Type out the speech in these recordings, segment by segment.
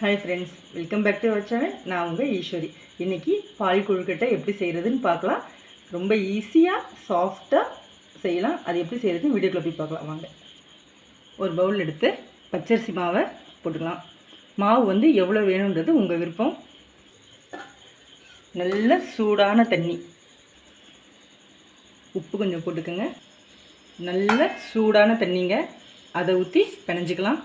Hi friends welcome back to our channel நான் உங்கள் ஈஸ்வரி. இன்றைக்கி பால் கொழுக்கட்டை எப்படி செய்கிறதுன்னு பார்க்கலாம். ரொம்ப ஈஸியாக சாஃப்டாக செய்யலாம். அது எப்படி செய்கிறதுன்னு வீடியோக்குள்ளே போய் பார்க்கலாம். வாங்க. ஒரு பவுல் எடுத்து பச்சரிசி மாவை போட்டுக்கலாம். மாவு வந்து எவ்வளோ வேணுன்றது உங்கள் விருப்பம். நல்ல சூடான தண்ணி. உப்பு கொஞ்சம் போட்டுக்கோங்க. நல்ல சூடான தண்ணிங்க. அதை ஊற்றி பிணைஞ்சிக்கலாம்.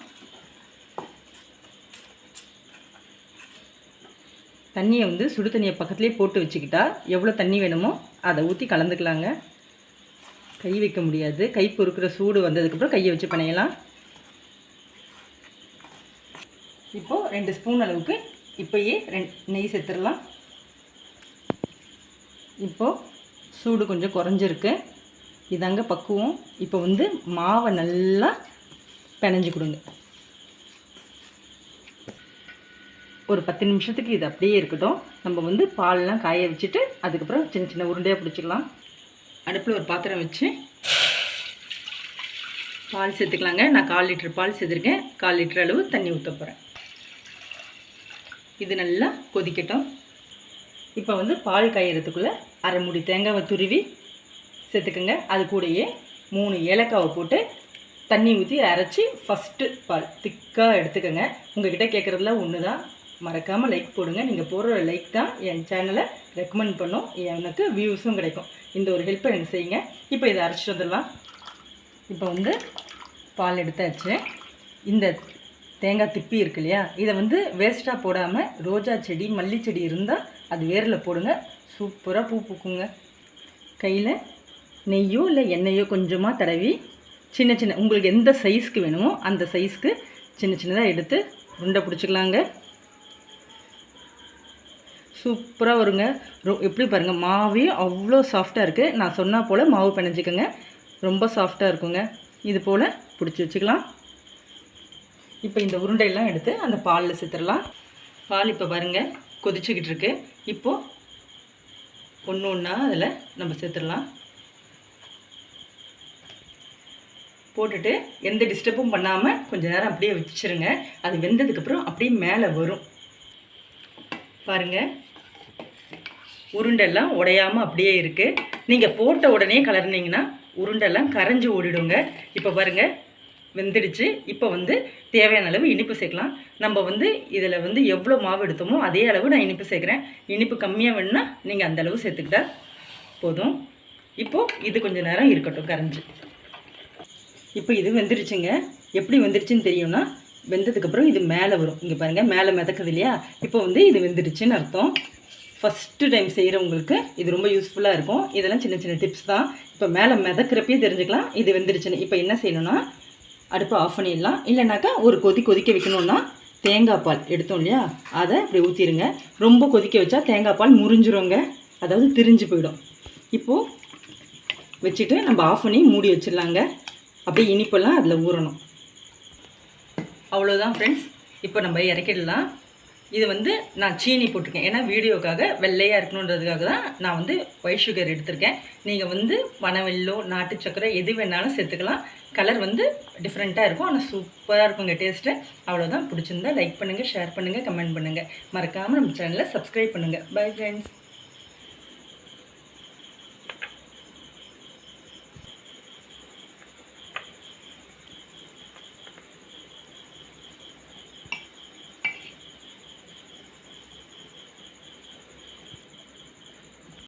தண்ணியை வந்து சுடு தண்ணியை பக்கத்துலேயே போட்டு வச்சுக்கிட்டா எவ்வளோ தண்ணி வேணுமோ அதை ஊற்றி கலந்துக்கலாங்க. கை வைக்க முடியாது. கை பொறுக்கிற சூடு வந்ததுக்கப்புறம் கையை வச்சு பிணையலாம். இப்போது ரெண்டு ஸ்பூன் அளவுக்கு இப்போயே ரெண் நெய் சேர்த்துடலாம் இப்போது சூடு கொஞ்சம் குறைஞ்சிருக்கு. இதாங்க பக்குவம். இப்போ வந்து மாவை நல்லா பிணைஞ்சு கொடுங்க. ஒரு பத்து நிமிஷத்துக்கு இது அப்படியே இருக்கட்டும். நம்ம வந்து பால்லாம் காய வச்சுட்டு அதுக்கப்புறம் சின்ன சின்ன உருண்டையாக பிடிச்சிக்கலாம். அடுப்பில் ஒரு பாத்திரம் வச்சு பால் சேர்த்துக்கலாங்க. நான் கால் லிட்டர் பால் சேர்த்துருக்கேன். கால் லிட்டர் அளவு தண்ணி ஊற்ற போகிறேன் இது நல்லா கொதிக்கட்டும். இப்போ வந்து பால் காயறதுக்குள்ளே அரை மூடி தேங்காவை துருவி சேர்த்துக்கோங்க. அது கூடயே மூணு ஏலக்காவை போட்டு தண்ணி ஊற்றி அரைச்சி ஃபஸ்ட்டு பால் திக்காக எடுத்துக்கோங்க. உங்ககிட்ட கேட்குறதுல ஒன்று தான் மறக்காமல் லைக் போடுங்க. நீங்கள் போடுற லைக் தான் என் சேனலை ரெக்கமெண்ட் பண்ணும். எனக்கு வியூஸும் கிடைக்கும். இந்த ஒரு ஹெல்ப்பை எனக்கு செய்யுங்க. இப்போ இதை அரைச்சிட்டு வந்துடலாம். இப்போ வந்து பால் எடுத்தாச்சு. இந்த தேங்காய் திப்பி இருக்கு இல்லையா? இதை வந்து வேஸ்ட்டாக போடாமல் ரோஜா செடி மல்லி செடி இருந்தால் அது வேரில் போடுங்க. சூப்பராக பூ பூக்குங்க. கையில் நெய்யோ இல்லை எண்ணெயோ கொஞ்சமாக தடவி சின்ன சின்ன உங்களுக்கு எந்த சைஸ்க்கு வேணுமோ அந்த சைஸ்க்கு சின்ன சின்னதாக எடுத்து உருண்டை பிடிச்சிக்கலாங்க. சூப்பராக வருங்க. ரொ எப்படி பாருங்கள் மாவே அவ்வளோ சாஃப்டாக இருக்குது நான் சொன்னால் போல் மாவு பிணைஞ்சிக்கோங்க. ரொம்ப சாஃப்டாக இருக்குங்க. இது போல் பிடிச்சி வச்சுக்கலாம். இப்போ இந்த உருண்டையெல்லாம் எடுத்து அந்த பாலில் சேர்த்துடலாம் பால் இப்போ பாருங்கள் கொதிச்சுக்கிட்டு இருக்கு. இப்போது ஒன்று ஒன்றா அதில் நம்ம சேர்த்துடலாம் போட்டுட்டு எந்த டிஸ்டர்பும் பண்ணாமல் கொஞ்சம் நேரம் அப்படியே வச்சிருங்க. அது வெந்ததுக்கப்புறம் அப்படியே மேலே வரும். பாருங்கள் உருண்டெல்லாம் உடையாமல் அப்படியே இருக்குது நீங்கள் போட்ட உடனே கலர்னிங்கன்னா உருண்டெல்லாம் கரைஞ்சி ஓடிடுங்க. இப்போ பாருங்கள் வெந்துடுச்சு. இப்போ வந்து தேவையான அளவு இனிப்பு சேர்க்கலாம். நம்ம வந்து இதில் வந்து எவ்வளோ மாவு எடுத்தோமோ அதே அளவு நான் இனிப்பு சேர்க்குறேன். இனிப்பு கம்மியாக வேணுன்னா நீங்கள் அந்த அளவு சேர்த்துக்கிட்டா போதும். இப்போது இது கொஞ்சம் நேரம் இருக்கட்டும் கரைஞ்சி. இப்போ இது வெந்துருச்சுங்க எப்படி வெந்துருச்சுன்னு தெரியும்னா வெந்ததுக்கப்புறம் இது மேலே வரும். இங்கே பாருங்கள் மேலே மிதக்குது இல்லையா? இப்போ வந்து இது வெந்துடுச்சுன்னு அர்த்தம். ஃபஸ்ட்டு டைம் செய்கிறவங்களுக்கு இது ரொம்ப யூஸ்ஃபுல்லாக இருக்கும். இதெல்லாம் சின்ன சின்ன டிப்ஸ் தான். இப்போ மேலே மிதக்கிறப்பே தெரிஞ்சுக்கலாம். இது வெந்துருச்சுன்னு. இப்போ என்ன செய்யணும்னா அடுப்பை ஆஃப் பண்ணிடலாம். இல்லைனாக்கா ஒரு கொதி கொதிக்க வைக்கணுன்னா தேங்காய் பால் எடுத்தோம் இல்லையா? அதை இப்படி ஊற்றிடுங்க ரொம்ப கொதிக்க வச்சா தேங்காய் பால் முறிஞ்சிருங்க. அதாவது திரிஞ்சு போயிடும். இப்போது வச்சுட்டு நம்ம ஆஃப் பண்ணி மூடி வச்சிடலாங்க. அப்படியே இனிப்பெல்லாம் அதில் ஊறணும். அவ்வளோதான் ஃப்ரெண்ட்ஸ் இப்போ நம்ம இறக்கிடலாம். இது வந்து நான் சீனி போட்டிருக்கேன். ஏன்னா வீடியோக்காக வெள்ளையாக இருக்கணுன்றதுக்காக தான் நான் வந்து ஒயிட் சுகர் எடுத்திருக்கேன். நீங்கள் வந்து வனவெல்லோ நாட்டு சக்கரை எது வேணாலும் சேர்த்துக்கலாம். கலர் வந்து டிஃப்ரெண்ட்டாக இருக்கும். ஆனால் சூப்பராக இருக்குங்க டேஸ்ட்டு அவ்வளோதான் பிடிச்சிருந்தா லைக் பண்ணுங்கள் ஷேர் பண்ணுங்கள் கமெண்ட் பண்ணுங்கள் மறக்காமல் நம்ம சேனலை சப்ஸ்கிரைப் பண்ணுங்கள் பை ஃப்ரெண்ட்ஸ்